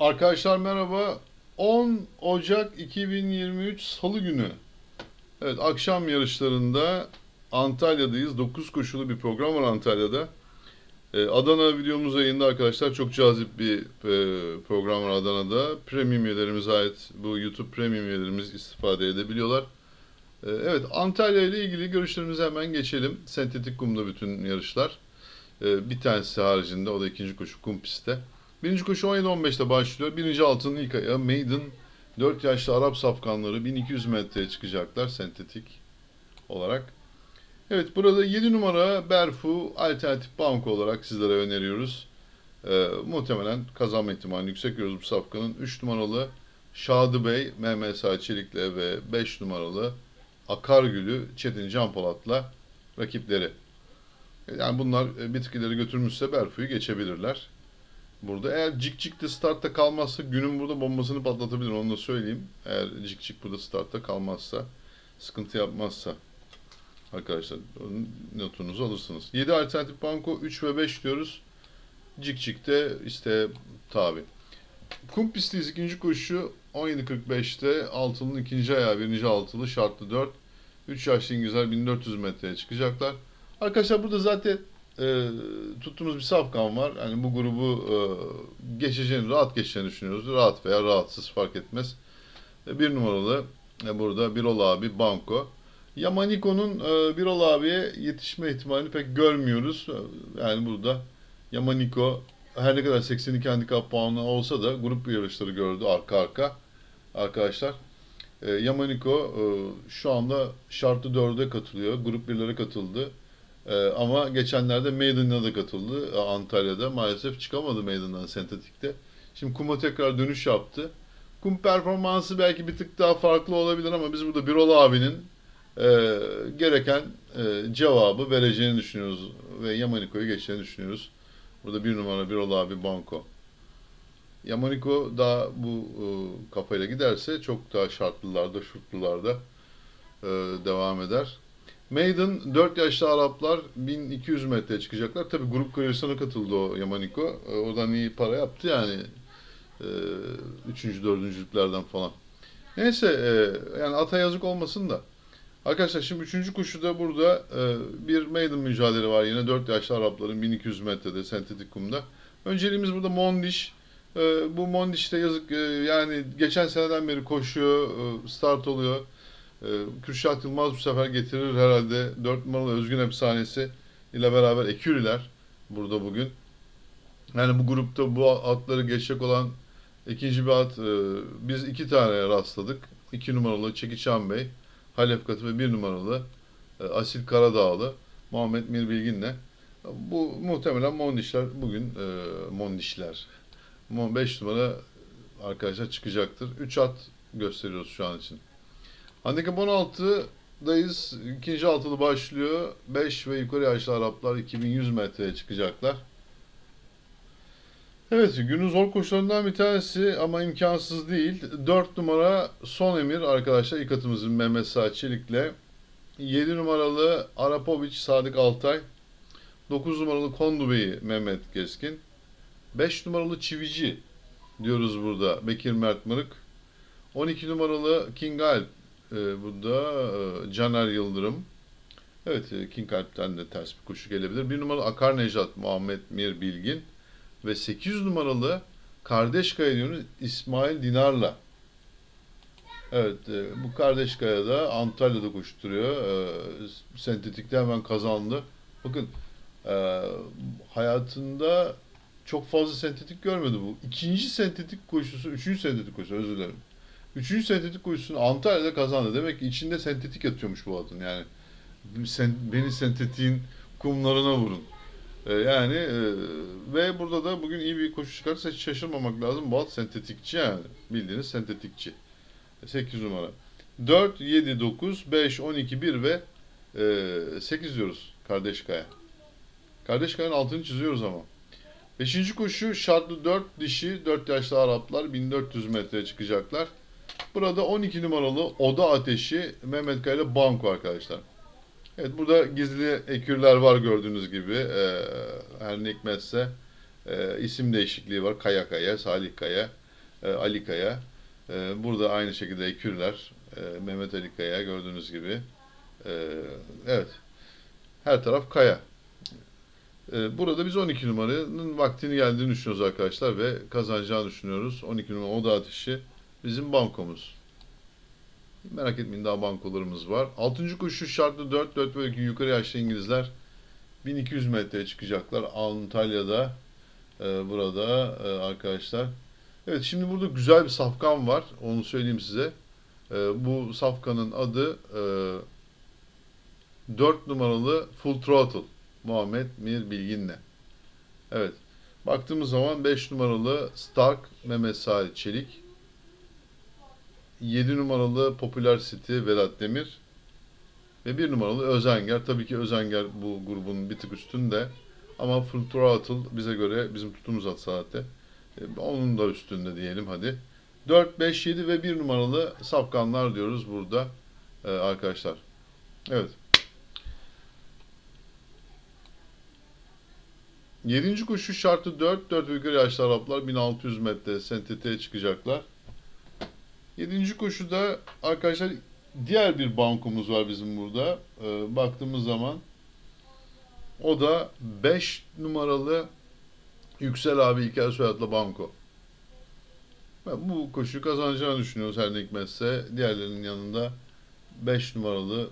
Arkadaşlar merhaba. 10 Ocak 2023 Salı günü. Evet akşam yarışlarında Antalya'dayız. 9 koşulu bir program var Antalya'da. Ee, Adana videomuz yayında arkadaşlar. Çok cazip bir e, program var Adana'da. Premium üyelerimize ait bu YouTube Premium üyelerimiz istifade edebiliyorlar. Ee, evet Antalya ile ilgili görüşlerimize hemen geçelim. Sentetik kumda bütün yarışlar. Ee, bir tanesi haricinde o da ikinci koşu kum pistte. Birinci koşu 17-15'te başlıyor. Birinci altının ilk ayağı Maiden 4 yaşlı Arap safkanları 1200 metreye çıkacaklar sentetik olarak. Evet burada 7 numara Berfu alternatif banko olarak sizlere öneriyoruz. Ee, muhtemelen kazanma ihtimali yüksek görüyoruz bu safkanın. 3 numaralı Şadı Bey Sağ Çelik'le ve 5 numaralı Akargül'ü Çetin Can Polat'la rakipleri. Yani bunlar e, bir tık ileri götürmüşse Berfu'yu geçebilirler. Burada eğer Cik Cik de startta kalmazsa günün burada bombasını patlatabilir onu da söyleyeyim. Eğer Cik Cik burada startta kalmazsa, sıkıntı yapmazsa arkadaşlar notunuzu alırsınız. 7 alternatif banko 3 ve 5 diyoruz. Cik Cik de işte tabi. Kum pistiyiz ikinci koşu 17.45'te altının ikinci ayağı birinci altılı şartlı 4. 3 yaşlı İngilizler 1400 metreye çıkacaklar. Arkadaşlar burada zaten e, tuttuğumuz bir safkan var. Yani bu grubu e, geçeceğini, rahat geçeceğini düşünüyoruz. Rahat veya rahatsız fark etmez. E, bir numaralı e, burada Birol abi Banko. Yamaniko'nun e, Birol abiye yetişme ihtimalini pek görmüyoruz. E, Yani burada Yamaniko her ne kadar 82 handikap puanı olsa da grup yarışları gördü arka arka arkadaşlar. E, Yamaniko e, şu anda şartlı 4'e katılıyor. Grup 1'lere katıldı. Ee, ama geçenlerde Maiden'a da katıldı e, Antalya'da. Maalesef çıkamadı Maiden'dan sentetikte. Şimdi Kum'a tekrar dönüş yaptı. Kum performansı belki bir tık daha farklı olabilir ama biz burada Birol abinin e, gereken e, cevabı vereceğini düşünüyoruz. Ve Yamaniko'yu geçeceğini düşünüyoruz. Burada bir numara Birol abi Banko. Yamaniko daha bu e, kafayla giderse çok daha şartlılarda, şurtlularda e, devam eder. Maiden 4 yaşlı Araplar 1200 metreye çıkacaklar. Tabi grup kariyerisine katıldı o Yamaniko. E, Oradan iyi para yaptı yani. E, Üçüncü, dördüncülüklerden falan. Neyse e, yani ata yazık olmasın da. Arkadaşlar şimdi üçüncü koşuda burada e, bir maiden mücadele var yine 4 yaşlı Arapların 1200 metrede sentetik kumda. Önceliğimiz burada Mondiş. Bu Mondiş'te yazık e, yani geçen seneden beri koşuyor, start oluyor. Ee, Kürşat Yılmaz bu sefer getirir herhalde. 4 numaralı Özgün Efsanesi ile beraber Eküriler burada bugün. Yani bu grupta bu atları geçecek olan ikinci bir at. e, Biz iki tane rastladık. 2 numaralı Çekiçan Bey, Halef Katı ve 1 numaralı e, Asil Karadağlı Muhammed Mir Bilgin'le. Bu muhtemelen Mondişler bugün e, Mondişler. 5 numara arkadaşlar çıkacaktır. 3 at gösteriyoruz şu an için. Handikap 16'dayız. İkinci altılı başlıyor. 5 ve yukarı yaşlı Araplar 2100 metreye çıkacaklar. Evet, günün zor koşularından bir tanesi ama imkansız değil. 4 numara Son Emir arkadaşlar ilk atımızın Mehmet Sağ Çelik'le. 7 numaralı Arapoviç Sadık Altay. 9 numaralı Kondubeyi Mehmet Keskin. 5 numaralı Çivici diyoruz burada Bekir Mert Mırık. 12 numaralı King Alp ee, bu da e, Caner Yıldırım. Evet, e, King Alp'ten de ters bir koşu gelebilir. Bir numaralı Akar Nejat Muhammed Mir Bilgin ve 800 numaralı Kardeşkaya diyoruz İsmail Dinar'la. Evet, e, bu Kardeşkaya da Antalya'da koşturuyor. Sentetikte hemen kazandı. Bakın, hayatında çok fazla sentetik görmedi bu. İkinci sentetik koşusu, üçüncü sentetik koşusu özür dilerim. Üçüncü sentetik koşusunu Antalya'da kazandı. Demek ki içinde sentetik yatıyormuş bu atın. Yani sen, beni sentetiğin kumlarına vurun. Ee, yani e, ve burada da bugün iyi bir koşu çıkarsa hiç şaşırmamak lazım. Bu at sentetikçi yani. Bildiğiniz sentetikçi. 8 numara. 4, 7, 9, 5, 12, 1 ve e, 8 diyoruz Kardeşkaya. Kardeşkaya'nın altını çiziyoruz ama. Beşinci koşu şartlı 4 dişi 4 yaşlı Araplar 1400 metreye çıkacaklar. Burada 12 numaralı Oda Ateşi Mehmet Kaya Banko arkadaşlar. Evet burada gizli ekürler var gördüğünüz gibi. Ee, her ne hikmetse e, isim değişikliği var. Kaya Kaya, Salih Kaya. e, Ali Kaya. E, burada aynı şekilde Ekürler, e, Mehmet Ali Kaya gördüğünüz gibi. E, evet, her taraf Kaya. E, burada biz 12 numaranın vaktini geldiğini düşünüyoruz arkadaşlar ve kazanacağını düşünüyoruz. 12 numara oda ateşi bizim bankomuz. Merak etmeyin daha bankolarımız var. 6. koşu şartlı 4, 4 ve 2 yukarı yaşlı İngilizler 1200 metreye çıkacaklar. Antalya'da e, burada e, arkadaşlar. Evet şimdi burada güzel bir safkan var. Onu söyleyeyim size. E, bu safkanın adı e, 4 numaralı Full Throttle. Muhammed Mir Bilgin'le. Evet. Baktığımız zaman 5 numaralı Stark Mehmet Salih Çelik. 7 numaralı Popular City Vedat Demir. Ve 1 numaralı Özenger. Tabii ki Özenger bu grubun bir tık üstünde. Ama Full Throttle bize göre bizim tuttuğumuz at saatte. E, Onun da üstünde diyelim hadi. 4, 5, 7 ve 1 numaralı safkanlar diyoruz burada e, arkadaşlar. Evet. Yedinci koşu şartı 4, 4 ve yukarı yaşlı Araplar 1600 metre sentetiğe çıkacaklar. Yedinci koşuda arkadaşlar diğer bir bankomuz var bizim burada. Ee, baktığımız zaman o da 5 numaralı Yüksel abi İlker Soyad'la banko. Ben bu koşuyu kazanacağını düşünüyoruz her ne. Diğerlerinin yanında 5 numaralı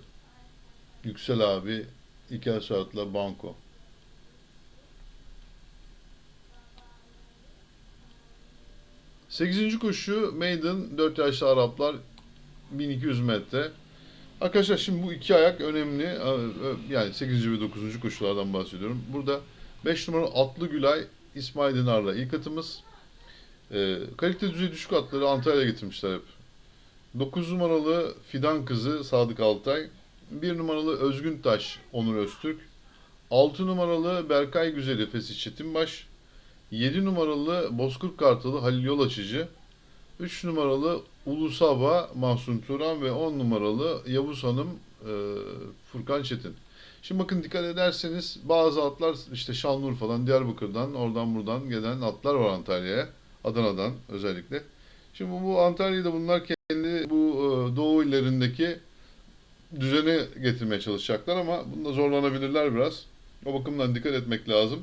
Yüksel abi İlker Soyad'la banko. Sekizinci koşu Maiden 4 yaşlı Araplar 1200 metre. Arkadaşlar şimdi bu iki ayak önemli. Yani 8. ve 9. koşulardan bahsediyorum. Burada 5 numaralı Atlı Gülay İsmail Dinar'la ilk atımız. E, kalite düzeyi düşük atları Antalya'ya getirmişler hep. 9 numaralı Fidan Kızı Sadık Altay. 1 numaralı Özgün Taş Onur Öztürk. 6 numaralı Berkay Güzeli Fesih Çetinbaş. 7 numaralı Bozkurt Kartalı Halil Yol Açıcı. 3 numaralı Ulusava Mahsun Turan ve 10 numaralı Yavuz Hanım e, Furkan Çetin. Şimdi bakın dikkat ederseniz bazı atlar işte Şanlıurfa'dan, Diyarbakır'dan, oradan buradan gelen atlar var Antalya'ya. Adana'dan özellikle. Şimdi bu Antalya'da bunlar kendi bu e, doğu illerindeki düzeni getirmeye çalışacaklar ama bunda zorlanabilirler biraz. O bakımdan dikkat etmek lazım.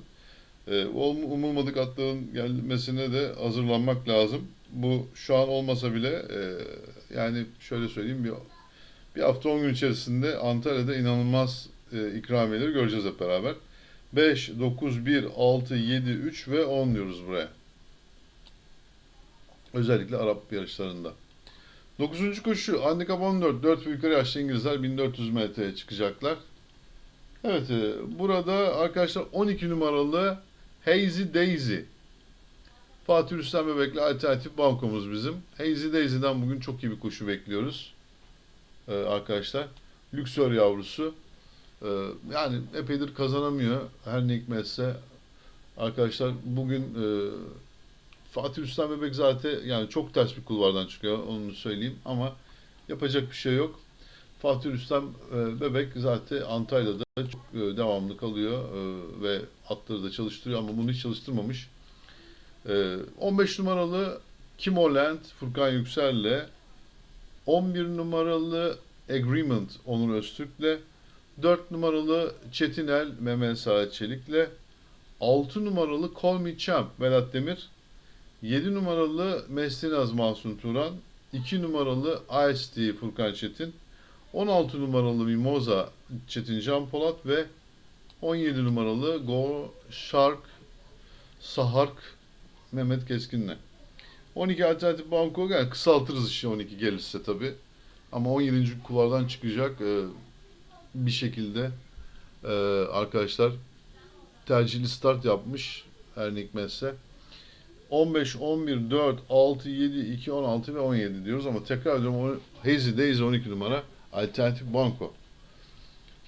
E, umulmadık atların gelmesine de hazırlanmak lazım. Bu şu an olmasa bile e, yani şöyle söyleyeyim bir bir hafta 10 gün içerisinde Antalya'da inanılmaz e, ikramiyeleri göreceğiz hep beraber. 5, 9, 1, 6, 7, 3 ve 10 diyoruz buraya. Özellikle Arap yarışlarında. 9. koşu handikap 14. 4 ve yukarı yaşlı İngilizler 1400 metreye çıkacaklar. Evet e, burada arkadaşlar 12 numaralı Hazy Daisy. Fatih Rüstem Bebek'le alternatif bankomuz bizim. Hazy Daisy'den bugün çok iyi bir koşu bekliyoruz. Ee, arkadaşlar. Lüksör yavrusu. Ee, yani epeydir kazanamıyor. Her ne hikmetse. Arkadaşlar bugün e, Fatih Rüstem Bebek zaten yani çok ters bir kulvardan çıkıyor. Onu söyleyeyim ama yapacak bir şey yok. Fatih Rüstem e, Bebek zaten Antalya'da çok e, devamlı kalıyor e, ve atları da çalıştırıyor ama bunu hiç çalıştırmamış. 15 numaralı Kimoland Furkan Yüksel'le 11 numaralı Agreement Onur Öztürk'le 4 numaralı Çetinel Mehmet Saat Çelik'le 6 numaralı Call Me Champ Vedat Demir 7 numaralı Mestinaz Mahsun Turan 2 numaralı Ice Furkan Çetin 16 numaralı Mimoza Çetin Can Polat ve 17 numaralı Go Shark Sahark Mehmet Keskin'le. 12 alternatif banko yani kısaltırız işte 12 gelirse tabi. Ama 17. kulvardan çıkacak e, bir şekilde e, arkadaşlar tercihli start yapmış her ne hikmetse. 15, 11, 4, 6, 7, 2, 16 ve 17 diyoruz ama tekrar ediyorum Hazy Daisy 12 numara alternatif banko.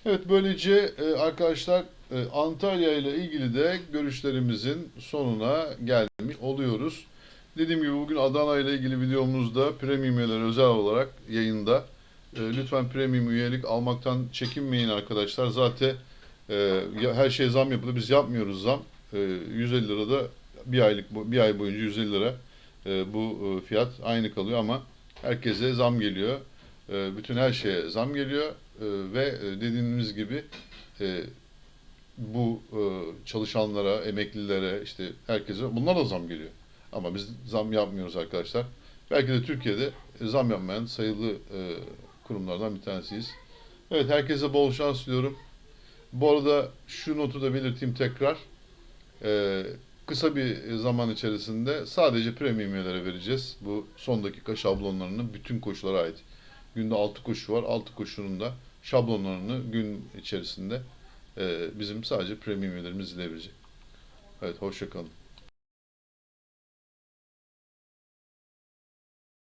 Evet böylece e, arkadaşlar e, Antalya ile ilgili de görüşlerimizin sonuna gelmiş oluyoruz. Dediğim gibi bugün Adana ile ilgili videomuzda premium üyeler özel olarak yayında. E, lütfen premium üyelik almaktan çekinmeyin arkadaşlar. Zaten her şey zam yapıldı. Biz yapmıyoruz zam. 150 lira da bir aylık bir ay boyunca 150 lira bu fiyat aynı kalıyor ama herkese zam geliyor. E, bütün her şeye zam geliyor E, ve e, dediğimiz gibi e, bu e, çalışanlara, emeklilere, işte herkese bunlar da zam geliyor. Ama biz zam yapmıyoruz arkadaşlar. Belki de Türkiye'de zam yapmayan sayılı kurumlardan bir tanesiyiz. Evet herkese bol şans diliyorum. Bu arada şu notu da belirteyim tekrar. E, kısa bir zaman içerisinde sadece premium üyelere vereceğiz. Bu son dakika şablonlarını bütün koşulara ait. Günde 6 koşu var. 6 koşunun da şablonlarını gün içerisinde e, bizim sadece premium üyelerimiz izleyebilecek. Evet hoşça kalın.